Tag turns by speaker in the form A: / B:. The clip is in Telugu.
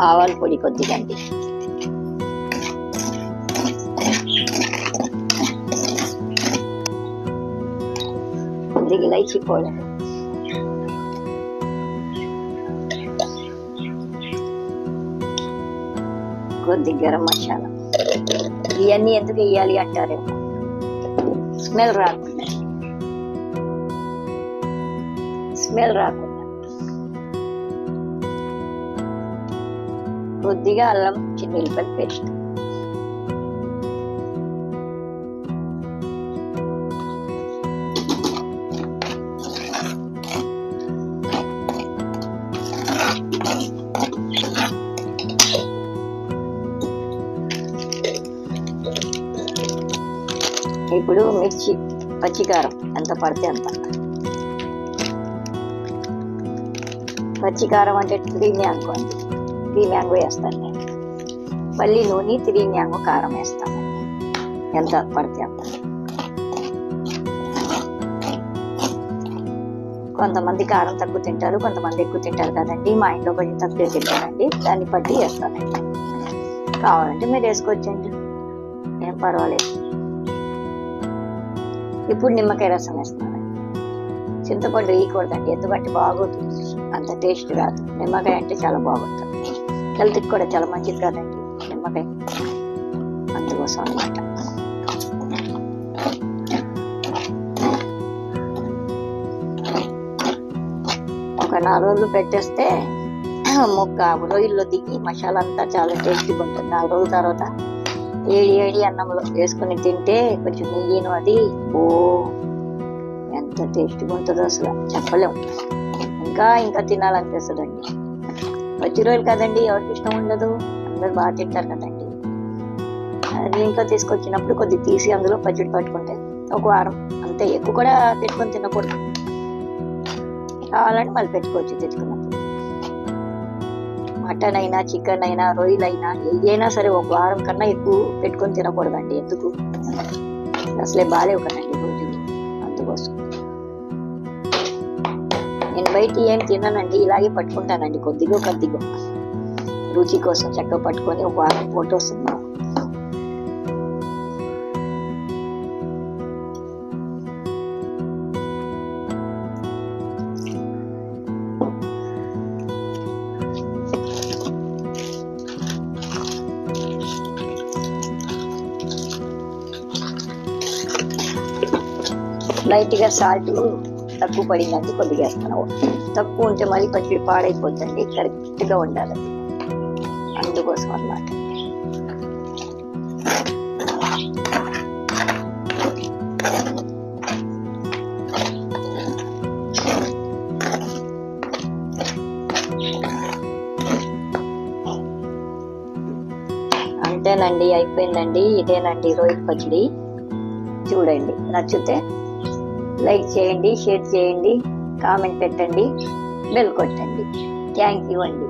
A: ఆవాల పొడి కొద్దిగా అండి. కొద్దిగా ఇలైచి పౌడర్ కొద్ది గరం మసాలా. ఇవన్నీ ఎందుకు వేయాలి అంటారేమో. స్మెల్ రాకుండా. స్మెల్ రాకుండా. కొద్దిగా అల్లం చిల్లిపల్లి పేస్ట్. ఇప్పుడు మిర్చి పచ్చికారం ఎంత పడితే అంత. పచ్చికారం అంటే త్రీ అనుకోండి. త్రీ మ్యాంగో వేస్తాను నేను. మళ్ళీ నూనె త్రీ మ్యాంగో కారం వేస్తానండి ఎంత పడితే అంత. కొంతమంది కారం తక్కువ తింటారు కొంతమంది ఎక్కువ తింటారు కదండి. మా ఇంట్లో కొంచెం తక్కువ తింటారండి. దాన్ని బట్టి వేస్తానండి కావాలంటే మీరు వేసుకోవచ్చండి. ఏం పర్వాలేదు. ఇప్పుడు నిమ్మకాయ రసం వేస్తున్నాను చింతపండు వేయకూడదండి. ఎందుకంటే బాగోదు. అంత టేస్ట్ రాదు. నిమ్మకాయ అంటే చాలా బాగుంటుంది. హెల్త్కి కూడా చాలా మంచిది కదండి నిమ్మకాయ. అందుకోసం అనమాట ఒక నాలుగు రోజులు పెట్టేస్తే ముక్క రొయ్యల్లో దిగి మసాలా అంతా చాలా టేస్టీగా ఉంటుంది. నాలుగు రోజుల తర్వాత ఏడి ఏడి అన్నంలో వేసుకుని తింటే కొంచెం నెయ్యిను అది ఓ ఎంత టేస్ట్గా ఉంటుందో అసలు చెప్పలేము ఇంకా ఇంకా తినాలనిపిస్తుందండి. పచ్చి రోజులు కదండి ఎవరికి ఇష్టం ఉండదు. అందరు బాగా తింటారు కదండి. అది ఇంట్లో తీసుకొచ్చినప్పుడు కొద్ది తీసి అందులో పచ్చడి పట్టుకుంటే ఒక వారం అంతే ఎక్కువ కూడా పెట్టుకొని తినకూడదు. కావాలంటే మళ్ళీ పెట్టుకోవచ్చు తెచ్చుకున్నప్పుడు. మటన్ అయినా చికెన్ అయినా రొయ్యలైనా ఏదైనా సరే ఒక వారం కన్నా ఎక్కువ పెట్టుకొని తినకూడదండి ఎందుకు? అసలే బాగాలేవు కదండి. నేను బయట ఏం తిన్నానండి ఇలాగే పట్టుకుంటానండి కొద్దిగా కొద్దిగా. రుచి కోసం చక్కగా పట్టుకొని ఒక వారం ఫోటో వస్తుంది లైట్గా సాల్ట్ తక్కువ పడిందంటే కొద్దిగా వేస్తున్నావు తక్కువ ఉంటే మళ్ళీ పచ్చడి పాడైపోతుంది కరెక్ట్గా ఉండాలి. అందుకోసం అన్నమాట. అంతేనండి అయిపోయిందండి. ఇదేనండి రోహిత్ పచ్చడి. చూడండి నచ్చితే లైక్ చేయండి షేర్ చేయండి కామెంట్ పెట్టండి బెల్ కొట్టండి. థ్యాంక్ యూ అండి.